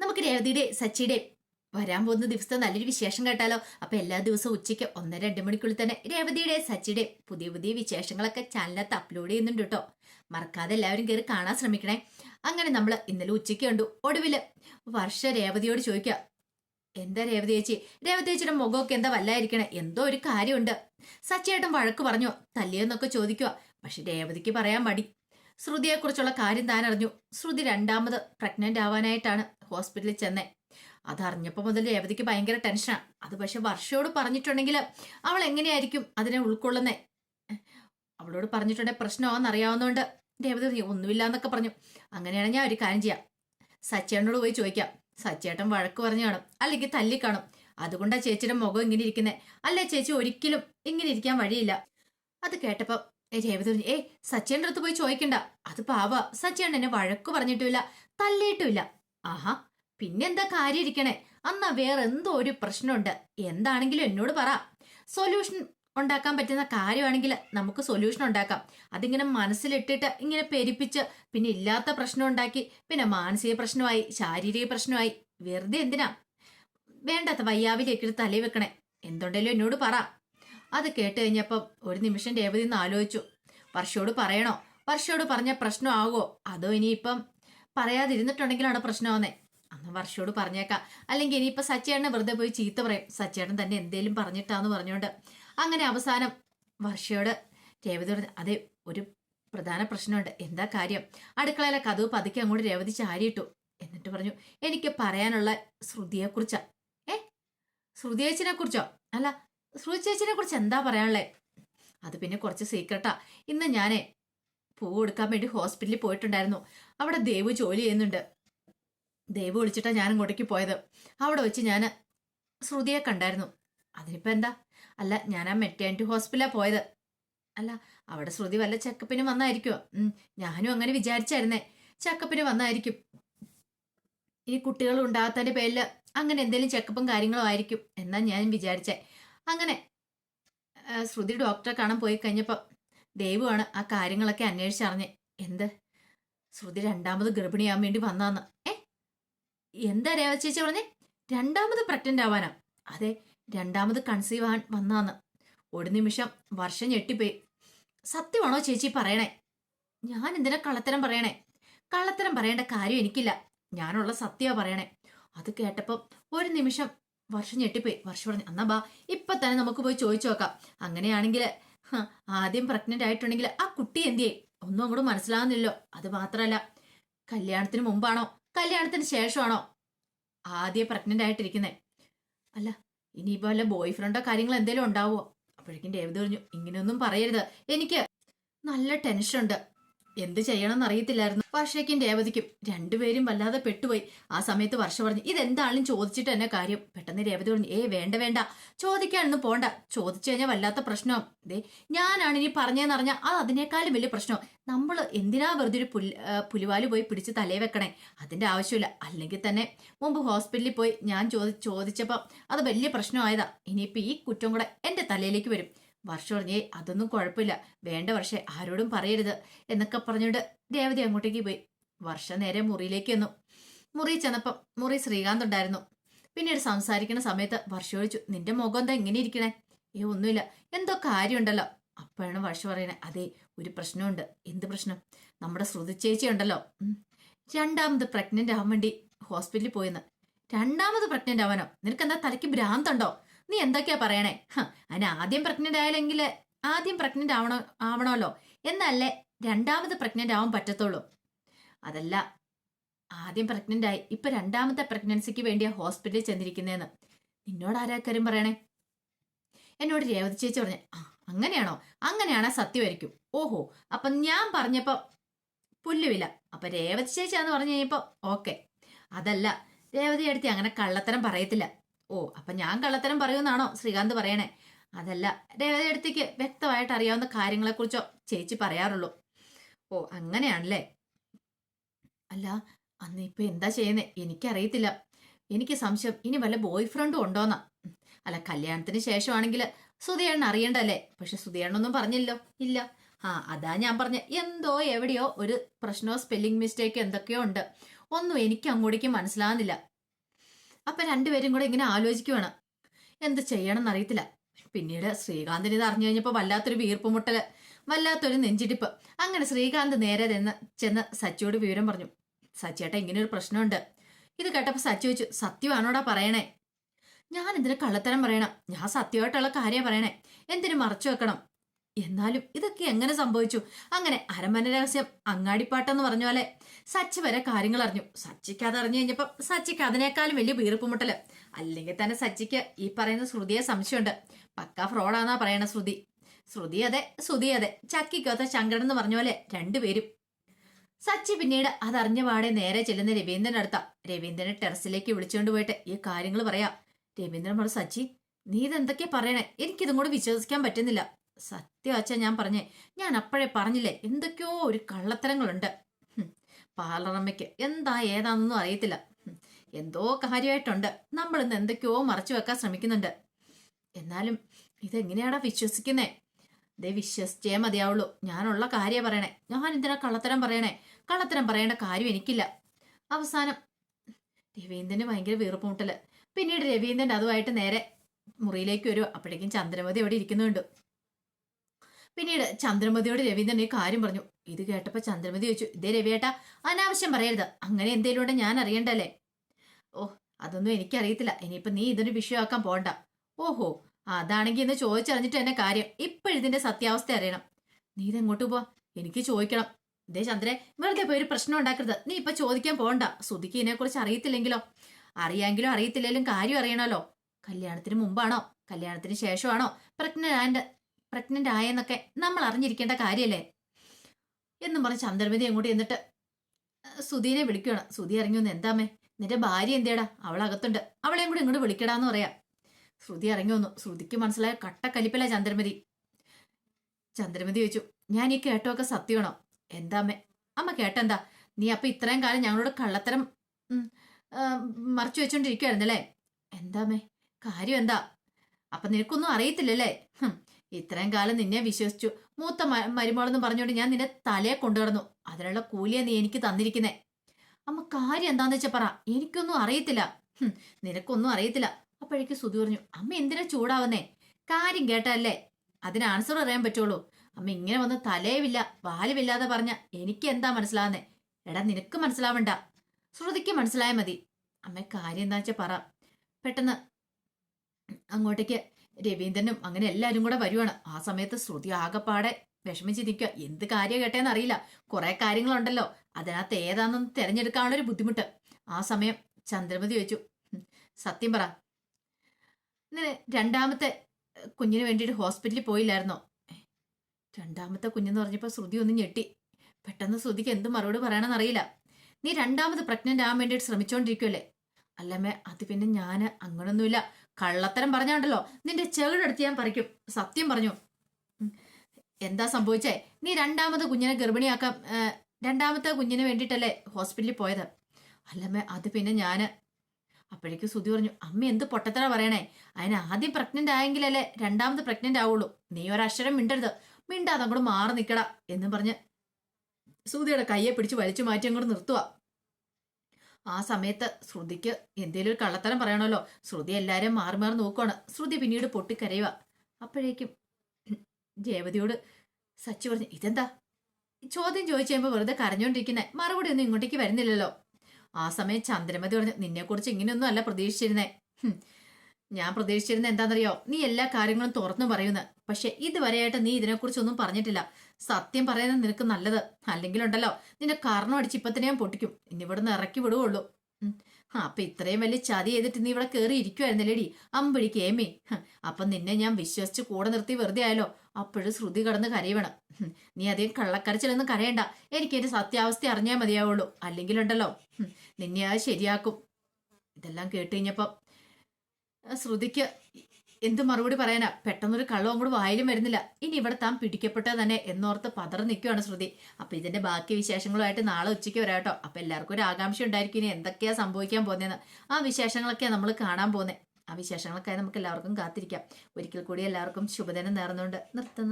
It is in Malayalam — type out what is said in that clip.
നമുക്ക് രേവതിയുടെ സച്ചിയുടെ വരാൻ പോകുന്ന ദിവസത്തെ നല്ലൊരു വിശേഷം കേട്ടാലോ? അപ്പൊ എല്ലാ ദിവസവും ഉച്ചയ്ക്ക് ഒന്നര രണ്ട് മണിക്കുള്ളിൽ തന്നെ രേവതിയുടെ സച്ചിയുടെ പുതിയ പുതിയ വിശേഷങ്ങളൊക്കെ ചാനലിനകത്ത് അപ്ലോഡ് ചെയ്യുന്നുണ്ട് കേട്ടോ. മറക്കാതെ എല്ലാവരും കയറി കാണാൻ ശ്രമിക്കണേ. അങ്ങനെ നമ്മൾ ഇന്നലെ ഉച്ചയ്ക്ക് കണ്ടു. ഒടുവിൽ വർഷ രേവതിയോട് ചോദിക്കുക എന്താ രേവതി ചേച്ചി? രേവതി ചേച്ചിയുടെ മുഖമൊക്കെ എന്താ വല്ലായിരിക്കണേ? എന്തോ ഒരു കാര്യമുണ്ട്. സച്ചിയേട്ടൻ വഴക്ക് പറഞ്ഞു തല്ലിയെന്നൊക്കെ ചോദിക്കുക പക്ഷെ രേവതിക്ക് പറയാൻ മടി. ശ്രുതിയെക്കുറിച്ചുള്ള കാര്യം താൻ അറിഞ്ഞു ശ്രുതി രണ്ടാമത് പ്രഗ്നന്റ് ആവാനായിട്ടാണ് ഹോസ്പിറ്റലിൽ ചെന്നേ. അതറിഞ്ഞപ്പോൾ മുതൽ രേവതിക്ക് ഭയങ്കര ടെൻഷനാണ് അത് പക്ഷെ വർഷയോട് പറഞ്ഞിട്ടുണ്ടെങ്കിൽ അവൾ എങ്ങനെയായിരിക്കും അതിനെ ഉൾക്കൊള്ളുന്നേ? അവളോട് പറഞ്ഞിട്ടുണ്ടെങ്കിൽ പ്രശ്നമാണെന്ന് അറിയാവുന്നതുകൊണ്ട് രേവതി ഒന്നുമില്ല എന്നൊക്കെ പറഞ്ഞു. അങ്ങനെയാണ് ഞാൻ ഒരു കാര്യം ചെയ്യാം. സച്ചേട്ടനോട് പോയി ചോദിക്കാം. സച്ചേട്ടൻ വഴക്ക് പറഞ്ഞു കാണും. അല്ലെങ്കിൽ തല്ലിക്കാണും അതുകൊണ്ടാണ് അതുകൊണ്ടാ ചേച്ചിയുടെ മുഖം ഇങ്ങനെ ഇരിക്കുന്നത് അല്ലേ ചേച്ചി ഒരിക്കലും ഇങ്ങനെ ഇരിക്കാൻ വഴിയില്ല. അത് കേട്ടപ്പോ രേവതി ഏയ് സച്ചേന്റെ അടുത്ത് പോയി ചോദിക്കണ്ട. അത് പാവ. സച്ചേൻ എന്നെ വഴക്ക് പറഞ്ഞിട്ടുമില്ല തല്ലിയിട്ടുമില്ല ആഹാ പിന്നെന്താ കാര്യം ഇരിക്കണേ അന്നാ വേറെ എന്തോ ഒരു പ്രശ്നമുണ്ട്. എന്താണെങ്കിലും എന്നോട് പറ. സൊല്യൂഷൻ ഉണ്ടാക്കാൻ പറ്റുന്ന കാര്യമാണെങ്കിൽ നമുക്ക് സൊല്യൂഷൻ ഉണ്ടാക്കാം. അതിങ്ങനെ മനസ്സിലിട്ടിട്ട് ഇങ്ങനെ പെരിപ്പിച്ച് പിന്നെ ഇല്ലാത്ത പ്രശ്നം ഉണ്ടാക്കി പിന്നെ മാനസിക പ്രശ്നമായി ശാരീരിക പ്രശ്നമായി. വെറുതെ എന്തിനാ? വേണ്ടാത്ത വയ്യാവിലേക്ക് തലയിൽ വെക്കണേ എന്തുണ്ടല്ലോ എന്നോട് പറ. അത് കേട്ട് കഴിഞ്ഞപ്പം ഒരു നിമിഷം രേവതി ഒന്ന് ആലോചിച്ചു. വർഷയോട് പറയണോ? വർഷയോട് പറഞ്ഞ പ്രശ്നമാകുമോ അതോ ഇനിയിപ്പം പറയാതിരുന്നിട്ടുണ്ടെങ്കിലാണ് പ്രശ്നമാവുന്നേ? അന്ന് വർഷയോട് പറഞ്ഞേക്കാം. അല്ലെങ്കിൽ ഇനിയിപ്പം സച്ചേട്ടനെ വെറുതെ പോയി ചീത്ത പറയും. സച്ചേട്ടൻ തന്നെ എന്തേലും പറഞ്ഞിട്ടാന്ന് പറഞ്ഞുകൊണ്ട് അങ്ങനെ അവസാനം വർഷയോട് രേവതി അതെ ഒരു പ്രധാന പ്രശ്നമുണ്ട്. എന്താ കാര്യം? അടുക്കളയിലെ കഥവ് പതുക്കെ അങ്ങോട്ട് രേവതി ചാരിയിട്ടു. എന്നിട്ട് പറഞ്ഞു എനിക്ക് പറയാനുള്ള ശ്രുതിയെക്കുറിച്ചാ. ഏ? ശ്രുതിയേച്ചിനെ കുറിച്ചോ അല്ല ശ്രുതി ചേച്ചിനെ കുറിച്ച് എന്താ പറയാനുള്ളേ? അത് പിന്നെ കുറച്ച് സീക്രട്ടാ ഇന്ന് ഞാൻ പൂ കൊടുക്കാൻ വേണ്ടി ഹോസ്പിറ്റലിൽ പോയിട്ടുണ്ടായിരുന്നു. അവിടെ ദേവ് ജോലി ചെയ്യുന്നുണ്ട്. ദേവ് വിളിച്ചിട്ടാ ഞാൻ ഇങ്ങോട്ടേക്ക് പോയത്. അവിടെ വെച്ച് ഞാൻ ശ്രുതിയെ കണ്ടായിരുന്നു. അതിനിപ്പോ എന്താ? അല്ല ഞാൻ ആ മെറ്റേണിറ്റി ഹോസ്പിറ്റലാണ് പോയത്. അല്ല അവിടെ ശ്രുതി വല്ല ചെക്കപ്പിന് വന്നായിരിക്കുമോ ഞാനും അങ്ങനെ വിചാരിച്ചായിരുന്നേ. ചെക്കപ്പിന് വന്നായിരിക്കും. ഈ കുട്ടികൾ ഉണ്ടാകാത്തതിന്റെ പേരിൽ അങ്ങനെ എന്തെങ്കിലും ചെക്കപ്പും കാര്യങ്ങളും ആയിരിക്കും എന്നാ ഞാൻ വിചാരിച്ചേ. അങ്ങനെ ശ്രുതി ഡോക്ടറെ കാണാൻ പോയി കഴിഞ്ഞപ്പോൾ ദൈവമാണ് ആ കാര്യങ്ങളൊക്കെ അന്വേഷിച്ചറിഞ്ഞ്. എന്ത്? ശ്രുതി രണ്ടാമത് ഗർഭിണിയാവാൻ വേണ്ടി വന്നാന്ന് ഏ? എന്താ രേവ ചേച്ചി പറഞ്ഞേ? രണ്ടാമത് പ്രഗ്നന്റ് ആവാനാ. അതെ രണ്ടാമത് കൺസീവ് ആവാൻ വന്നാന്ന് ഒരു നിമിഷം വർഷം ഞെട്ടിപ്പോയി. സത്യമാണോ ചേച്ചി പറയണേ? ഞാൻ എന്തിനാ കള്ളത്തരം പറയണേ? കള്ളത്തരം പറയേണ്ട കാര്യം എനിക്കില്ല. ഞാനുള്ള സത്യമാ പറയണേ. അത് കേട്ടപ്പോൾ ഒരു നിമിഷം വർഷം ഞെട്ടിപ്പോയി. വർഷം പറഞ്ഞു എന്നാ ബാ ഇപ്പൊ തന്നെ നമുക്ക് പോയി ചോദിച്ചു നോക്കാം. അങ്ങനെയാണെങ്കിൽ ആദ്യം പ്രഗ്നന്റ് ആയിട്ടുണ്ടെങ്കിൽ ആ കുട്ടി എന്തിയേ ഒന്നും അങ്ങോട്ട് മനസ്സിലാകുന്നില്ലോ അത് മാത്രമല്ല കല്യാണത്തിന് മുമ്പാണോ? കല്യാണത്തിന് ശേഷമാണോ ആദ്യം പ്രഗ്നന്റ് ആയിട്ടിരിക്കുന്നേ? അല്ല ഇനിയിപ്പോ വല്ല ബോയ് ഫ്രണ്ടോ കാര്യങ്ങളോ എന്തെങ്കിലും ഉണ്ടാവോ? അപ്പോഴേക്കും രേവതി പറഞ്ഞു ഇങ്ങനെയൊന്നും പറയരുത്. എനിക്ക് നല്ല ടെൻഷനുണ്ട് എന്ത് ചെയ്യണമെന്ന് അറിയത്തില്ലായിരുന്നു. വർഷയ്ക്കും രേവതിക്കും രണ്ടുപേരും വല്ലാതെ പെട്ടുപോയി. ആ സമയത്ത് വർഷ പറഞ്ഞു ഇതെന്താണെങ്കിലും ചോദിച്ചിട്ട് തന്നെ കാര്യം? പെട്ടെന്ന് രേവതി പറഞ്ഞു ഏ വേണ്ട വേണ്ട. ചോദിക്കാനൊന്നും പോണ്ട. ചോദിച്ചു കഴിഞ്ഞാൽ വല്ലാത്ത പ്രശ്നവും ദേ ഞാനാണ് ഇനി പറഞ്ഞതെന്ന് പറഞ്ഞാൽ അത് അതിനേക്കാളും വലിയ പ്രശ്നം. നമ്മൾ എന്തിനാ വെറുതെ ഒരു പുൽ പുലിവാൽ പോയി പിടിച്ച് തലേ വെക്കണേ? അതിന്റെ ആവശ്യമില്ല. അല്ലെങ്കിൽ തന്നെ മുമ്പ് ഹോസ്പിറ്റലിൽ പോയി ഞാൻ ചോദി ചോദിച്ചപ്പോൾ അത് വലിയ പ്രശ്നമായതാ. ഇനിയിപ്പോൾ ഈ കുറ്റം കൂടെ എന്റെ തലയിലേക്ക് വരും. വർഷം പറഞ്ഞേ അതൊന്നും കുഴപ്പമില്ല. വേണ്ട വർഷേ ആരോടും പറയരുത് എന്നൊക്കെ പറഞ്ഞുകൊണ്ട് രേവതി അങ്ങോട്ടേക്ക് പോയി. വർഷ നേരെ മുറിയിലേക്ക് വന്നു മുറി ചെന്നപ്പം മുറി ശ്രീകാന്ത് ഉണ്ടായിരുന്നു. പിന്നീട് സംസാരിക്കുന്ന സമയത്ത് വർഷ ചോദിച്ചു നിന്റെ മുഖം എന്താ എങ്ങനെ ഇരിക്കണേ? ഏ ഒന്നുമില്ല. എന്തോ കാര്യമുണ്ടല്ലോ. അപ്പോഴാണ് വർഷ പറയണേ അതെ ഒരു പ്രശ്നമുണ്ട്. എന്ത് പ്രശ്നം? നമ്മുടെ ശ്രുതി ചേച്ചി ഉണ്ടല്ലോ. രണ്ടാമത് പ്രഗ്നന്റ് ആവാൻ വേണ്ടി ഹോസ്പിറ്റലിൽ പോയെന്ന്. രണ്ടാമത് പ്രഗ്നന്റ് ആവാനോ? നിനക്ക് എന്താ തലയ്ക്ക് ഭ്രാന്തുണ്ടോ? നീ എന്തൊക്കെയാ പറയണേ? അതിന് ആദ്യം പ്രഗ്നന്റ് ആയാലെങ്കിൽ ആദ്യം പ്രഗ്നന്റ് ആവണോ ആവണമല്ലോ. എന്നല്ലേ രണ്ടാമത് പ്രഗ്നന്റ് ആവാൻ പറ്റത്തുള്ളൂ. അതല്ല ആദ്യം പ്രഗ്നന്റ് ആയി ഇപ്പൊ രണ്ടാമത്തെ പ്രഗ്നൻസിക്ക് വേണ്ടിയാ ഹോസ്പിറ്റലിൽ ചെന്നിരിക്കുന്നതെന്ന് നിന്നോട് ആരാക്കാരും പറയണേ? എന്നോട് രേവതി ചേച്ചി പറഞ്ഞു അങ്ങനെയാണോ? അങ്ങനെയാണോ സത്യമായിരിക്കും. ഓഹോ അപ്പൊ ഞാൻ പറഞ്ഞപ്പോ പുല്ലുവില്ല അപ്പൊ രേവതി ചേച്ചിയാന്ന് പറഞ്ഞു കഴിഞ്ഞപ്പോ ഓക്കെ. അതല്ല രേവതി അടുത്ത് അങ്ങനെ കള്ളത്തരം പറയത്തില്ല. ഓ അപ്പൊ ഞാൻ കള്ളത്തരം പറയുമെന്നാണോ ശ്രീകാന്ത് പറയണേ? അതല്ല രേവതി അടുത്തേക്ക് വ്യക്തമായിട്ട് അറിയാവുന്ന കാര്യങ്ങളെക്കുറിച്ചോ ചേച്ചി പറയാറുള്ളൂ. ഓ അങ്ങനെയാണല്ലേ? അല്ല അന്ന് ഇപ്പൊ എന്താ ചെയ്യുന്നേ? എനിക്കറിയത്തില്ല. എനിക്ക് സംശയം ഇനി വല്ല ബോയ് ഫ്രണ്ടും ഉണ്ടോന്നാ? അല്ല കല്യാണത്തിന് ശേഷമാണെങ്കിൽ സുധിയേണ്ണ അറിയണ്ടല്ലേ? പക്ഷെ സുധിയേണ്ണൊന്നും പറഞ്ഞില്ലോ ഇല്ല. ആ അതാ ഞാൻ പറഞ്ഞ. എന്തോ എവിടെയോ ഒരു പ്രശ്നമോ സ്പെല്ലിംഗ് മിസ്റ്റേക്ക് എന്തൊക്കെയോ ഉണ്ട്. ഒന്നും എനിക്ക് അങ്ങോട്ടേക്ക് മനസ്സിലാവുന്നില്ല. അപ്പൊ രണ്ടുപേരും കൂടെ ഇങ്ങനെ ആലോചിക്കുവാണ്. എന്ത് ചെയ്യണം എന്നറിയത്തില്ല പിന്നീട് ശ്രീകാന്തിന് ഇത് അറിഞ്ഞു കഴിഞ്ഞപ്പോൾ വല്ലാത്തൊരു വീർപ്പുമുട്ടൽ വല്ലാത്തൊരു നെഞ്ചിടിപ്പ്. അങ്ങനെ ശ്രീകാന്ത് നേരെ ചെന്ന് ചെന്ന് സച്ചിയോട് വിവരം പറഞ്ഞു. സച്ചിയേട്ട ഇങ്ങനെ ഒരു പ്രശ്നമുണ്ട്. ഇത് കേട്ടപ്പോൾ സച്ചി വെച്ചു സത്യമാണോടാ പറയണേ? ഞാൻ എന്തിനു കള്ളത്തരം പറയണം. ഞാൻ സത്യമായിട്ടുള്ള കാര്യം പറയണേ. എന്തിനു മറച്ചു വെക്കണം? എന്നാലും ഇതൊക്കെ എങ്ങനെ സംഭവിച്ചു? അങ്ങനെ അരമന രഹസ്യം അങ്ങാടിപ്പാട്ടെന്ന് പറഞ്ഞ പോലെ സച്ചി വരെ കാര്യങ്ങൾ അറിഞ്ഞു. സച്ചിക്ക് അത് അറിഞ്ഞു കഴിഞ്ഞപ്പോൾ സച്ചിക്ക് അതിനേക്കാളും വലിയ വീർപ്പുമുട്ടൽ. അല്ലെങ്കിൽ തന്നെ സച്ചിക്ക് ഈ പറയുന്ന ശ്രുതിയെ സംശയമുണ്ട്. പക്ക ഫ്രോഡാന്നാ പറയണ ശ്രുതി. ശ്രുതി അതെ ശ്രുതി അതെ. ചക്കിക്കോത്ത ശങ്കരൻ എന്ന് പറഞ്ഞ പോലെ രണ്ടുപേരും. സച്ചി പിന്നീട് അതറിഞ്ഞ പാടെ നേരെ ചെല്ലുന്ന രവീന്ദ്രൻ അടുത്ത. രവീന്ദ്രനെ ടെറസിലേക്ക് വിളിച്ചുകൊണ്ട് പോയിട്ട് ഈ കാര്യങ്ങൾ പറയാ. രവീന്ദ്രൻ പറഞ്ഞു സച്ചി നീ ഇതെന്തൊക്കെയാ പറയണേ? എനിക്കിതും കൂടെ വിശ്വസിക്കാൻ പറ്റുന്നില്ല. സത്യം അച്ഛൻ ഞാൻ പറഞ്ഞേ ഞാൻ അപ്പോഴേ പറഞ്ഞില്ലേ എന്തൊക്കെയോ ഒരു കള്ളത്തരങ്ങളുണ്ട്. പാർലറമ്മയ്ക്ക് എന്താ ഏതാണെന്നൊന്നും അറിയത്തില്ല. എന്തോ കാര്യമായിട്ടുണ്ട്. നമ്മൾ ഇന്ന് എന്തൊക്കെയോ മറച്ചു വെക്കാൻ ശ്രമിക്കുന്നുണ്ട്. എന്നാലും ഇതെങ്ങനെയാടാ വിശ്വസിക്കുന്നേ? ദേ വിശ്വസിച്ചേ മതിയാവുള്ളൂ. ഞാനുള്ള കാര്യം പറയണേ. ഞാൻ എന്തിനാ കള്ളത്തരം പറയണേ? കള്ളത്തരം പറയേണ്ട കാര്യം എനിക്കില്ല. അവസാനം രവീന്ദ്രന് ഭയങ്കര വീർപ്പുമുട്ടൽ പിന്നീട് രവീന്ദ്രൻ അതുമായിട്ട് നേരെ മുറിയിലേക്ക് വരും അപ്പോഴേക്കും ചന്ദ്രമതി അവിടെ ഇരിക്കുന്നുണ്ട്. പിന്നീട് ചന്ദ്രമതിയോട് രവീന്ദ്രൻ ഈ കാര്യം പറഞ്ഞു. ഇത് കേട്ടപ്പോ ചന്ദ്രമതി ചോദിച്ചു ഇതേ രവിയേട്ടാ അനാവശ്യം പറയരുത്. അങ്ങനെ എന്തേലും ഉണ്ടെ ഞാൻ അറിയണ്ടല്ലേ? ഓ അതൊന്നും എനിക്കറിയത്തില്ല. ഇനിയിപ്പൊ നീ ഇതൊരു വിഷയമാക്കാൻ പോണ്ട. ഓഹോ അതാണെങ്കിൽ ഇന്ന് ചോദിച്ചറിഞ്ഞിട്ട് എന്നെ കാര്യം. ഇപ്പോഴിതിന്റെ സത്യാവസ്ഥ അറിയണം. നീ ഇതെങ്ങോട്ട് പോ എനിക്ക് ചോദിക്കണം. ദേ ചന്ദ്രേ വെറുതെ പോയി ഒരു പ്രശ്നം ഉണ്ടാക്കരുത്. നീ ഇപ്പൊ ചോദിക്കാൻ പോണ്ട. സുധിക്ക് ഇതിനെ കുറിച്ച് അറിയത്തില്ലെങ്കിലോ? അറിയാമെങ്കിലോ അറിയത്തില്ലെങ്കിലും കാര്യം അറിയണമല്ലോ. കല്യാണത്തിന് മുമ്പാണോ? കല്യാണത്തിന് ശേഷമാണോ? പ്രഗ്നന്റ് പ്രഗ്നന്റ് ആയെന്നൊക്കെ നമ്മൾ അറിഞ്ഞിരിക്കേണ്ട കാര്യമല്ലേ എന്നും പറഞ്ഞ് ചന്ദ്രമതി അങ്ങോട്ട് എന്നിട്ട് സുധീനെ വിളിക്കണം സുധി വന്ന് എന്താമേ നിന്റെ ഭാര്യ എന്തേടാ? അവൾ അകത്തുണ്ട്. അവളെയും കൂടെ ഇങ്ങോട്ട് വിളിക്കടാന്ന് പറയാം. ശ്രുതി ഇറങ്ങി വന്നു. ശ്രുതിക്ക് മനസ്സിലായ കട്ടക്കലിപ്പല്ല ചന്ദ്രമതി. ചന്ദ്രമതി ചോദിച്ചു ഞാൻ ഈ കേട്ടൊക്കെ സത്യമാണോ? എന്താ അമ്മ കേട്ടെന്താ? നീ അപ്പൊ ഇത്രയും കാലം ഞങ്ങളോട് കള്ളത്തരം മറച്ചു വെച്ചോണ്ടിരിക്കുവായിരുന്നല്ലേ? എന്താ അമ്മേ കാര്യം എന്താ? അപ്പൊ നിനക്കൊന്നും അറിയത്തില്ലല്ലേ? ഇത്രയും കാലം നിന്നെ വിശ്വസിച്ചു. മൂത്ത മരുമോളെന്ന് പറഞ്ഞുകൊണ്ട് ഞാൻ നിന്നെ തലയെ കൊണ്ടുവന്നു അതിനുള്ള കൂലിയാ നീ എനിക്ക് തന്നിരിക്കുന്നേ. അമ്മ കാര്യം എന്താന്ന് വെച്ചാ പറ. എനിക്കൊന്നും അറിയത്തില്ല. നിനക്കൊന്നും അറിയത്തില്ല. അപ്പോഴേക്ക് സുധി പറഞ്ഞു അമ്മ എന്തിനാ ചൂടാവുന്നേ? കാര്യം കേട്ടല്ലേ അതിന് ആൻസർ അറിയാൻ പറ്റുള്ളൂ. അമ്മ ഇങ്ങനെ വന്ന് തലയുമില്ല വാലുമില്ലാതെ പറഞ്ഞ എനിക്ക് എന്താ മനസ്സിലാവുന്നേ? എടാ നിനക്ക് മനസ്സിലാവണ്ട. ശ്രുതിക്ക് മനസ്സിലായ മതി. അമ്മ കാര്യം എന്താ വെച്ചാ പറ. പെട്ടെന്ന് അങ്ങോട്ടേക്ക് രവീന്ദ്രനും അങ്ങനെ എല്ലാരും കൂടെ വരുവാണ്. ആ സമയത്ത് ശ്രുതി ആകെപ്പാടെ വിഷമിച്ച് നിൽക്കുക എന്ത് കാര്യം കേട്ടേന്ന് അറിയില്ല കുറെ കാര്യങ്ങളുണ്ടല്ലോ. അതിനകത്ത് ഏതാണെന്ന് തിരഞ്ഞെടുക്കാനുള്ള ഒരു ബുദ്ധിമുട്ട്. ആ സമയം ചന്ദ്രമതി വെച്ചു സത്യം പറ. രണ്ടാമത്തെ കുഞ്ഞിന് വേണ്ടിയിട്ട് ഹോസ്പിറ്റലിൽ പോയില്ലായിരുന്നോ? രണ്ടാമത്തെ കുഞ്ഞെന്ന് പറഞ്ഞപ്പോൾ ശ്രുതി ഒന്ന് ഞെട്ടി. പെട്ടെന്ന് ശ്രുതിക്ക് എന്ത് മറുപടി പറയണമെന്ന് അറിയില്ല നീ രണ്ടാമത് പ്രഗ്നന്റ് ആവാൻ വേണ്ടിയിട്ട് ശ്രമിച്ചോണ്ടിരിക്കുമല്ലേ അല്ലമ്മേ അത് പിന്നെ ഞാൻ അങ്ങനൊന്നുമില്ല. കള്ളത്തരം പറഞ്ഞാണ്ടല്ലോ? നിന്റെ ചെവിടെടുത്ത് ഞാൻ പറിക്കും. സത്യം പറഞ്ഞു. എന്താ സംഭവിച്ചേ? നീ രണ്ടാമത് കുഞ്ഞിനെ ഗർഭിണിയാക്കാം രണ്ടാമത്തെ കുഞ്ഞിന് വേണ്ടിയിട്ടല്ലേ ഹോസ്പിറ്റലിൽ പോയത്? അല്ലമ്മേ അത് പിന്നെ ഞാൻ അപ്പോഴേക്ക് സുധി പറഞ്ഞു അമ്മ എന്ത് പൊട്ടത്തറ പറയണേ? അതിന് ആദ്യം പ്രഗ്നന്റ് ആയെങ്കിലല്ലേ രണ്ടാമത് പ്രഗ്നന്റ് ആവുള്ളൂ. നീ ഒരക്ഷരം മിണ്ടരുത്. മിണ്ടാതെ അങ്ങോട്ട് മാറി നിൽക്കട എന്നും പറഞ്ഞ് ശ്രുതിയുടെ കയ്യെ പിടിച്ച് വലിച്ചു മാറ്റി അങ്ങോട്ട് നിർത്തുക ആ സമയത്ത് ശ്രുതിക്ക് എന്തേലും ഒരു കള്ളത്തരം പറയണമല്ലോ. ശ്രുതി എല്ലാരും മാറി മാറി നോക്കുവാണ്. ശ്രുതി പിന്നീട് പൊട്ടിക്കരയുക. അപ്പോഴേക്കും ജയവതിയോട് സച്ചു പറഞ്ഞു ഇതെന്താ? ചോദ്യം ചോദിച്ചു കഴിയുമ്പോൾ വെറുതെ കരഞ്ഞോണ്ടിരിക്കുന്നേ. മറുപടി ഒന്നും ഇങ്ങോട്ടേക്ക് വരുന്നില്ലല്ലോ. ആ സമയം ചന്ദ്രമതി പറഞ്ഞു നിന്നെക്കുറിച്ച് ഇങ്ങനെയൊന്നും അല്ല പ്രതീക്ഷിച്ചിരുന്നേ. ഞാൻ പ്രതീക്ഷിച്ചിരുന്ന എന്താണെന്നറിയോ? നീ എല്ലാ കാര്യങ്ങളും തുറന്നു പറയുന്നത് പക്ഷെ ഇതുവരെയായിട്ട് നീ ഇതിനെക്കുറിച്ചൊന്നും പറഞ്ഞിട്ടില്ല. സത്യം പറയുന്നത് നിനക്ക് നല്ലത്. അല്ലെങ്കിലുണ്ടല്ലോ നിന്റെ കാരണം അടിച്ച് ഇപ്പൊ തന്നെ ഞാൻ പൊട്ടിക്കും. ഇനി ഇവിടെ നിന്ന് ഇറക്കി വിടുകയുള്ളൂ ആ അപ്പൊ ഇത്രയും വലിയ ചതി ചെയ്തിട്ട് നീ ഇവിടെ കയറി ഇരിക്കുവായിരുന്നല്ലേടി? അമ്പടി ഹ്, അപ്പൊ നിന്നെ ഞാൻ വിശ്വസിച്ച് കൂടെ നിർത്തി വെറുതെ ആയാലോ അപ്പോഴും ശ്രുതി കടന്ന് കരയണം. നീ അധികം കള്ളക്കരച്ചിലൊന്നും കരയണ്ട. എനിക്ക് എന്റെ സത്യാവസ്ഥ അറിഞ്ഞാൽ മതിയാവുള്ളൂ. അല്ലെങ്കിലുണ്ടല്ലോ നിന്നെ അത് ശരിയാക്കും. ഇതെല്ലാം കേട്ട് കഴിഞ്ഞപ്പം ആ, ശ്രുതിക്ക് എന്ത് മറുപടി പറയാനാ? പെട്ടെന്നൊരു കള്ളവും കൂടെ വായിലും വരുന്നില്ല. ഇനി ഇവിടെ താൻ പിടിക്കപ്പെട്ടാ തന്നെ എന്നോർത്ത് പതറ നിൽക്കുകയാണ് ശ്രുതി. അപ്പൊ ഇതിന്റെ ബാക്കി വിശേഷങ്ങളുമായിട്ട് നാളെ ഉച്ചയ്ക്ക് വരാം കേട്ടോ. അപ്പൊ എല്ലാവർക്കും ഒരു ആകാംക്ഷ ഉണ്ടായിരിക്കും. ഇനി എന്തൊക്കെയാ സംഭവിക്കാൻ പോകുന്നതെന്ന്. ആ വിശേഷങ്ങളൊക്കെയാണ് നമ്മൾ കാണാൻ പോകുന്നത് ആ വിശേഷങ്ങളൊക്കെ നമുക്ക് എല്ലാവർക്കും കാത്തിരിക്കാം. ഒരിക്കൽ കൂടി എല്ലാവർക്കും ശുഭദിനം നേർന്നുകൊണ്ട് നിർത്തുന്നു.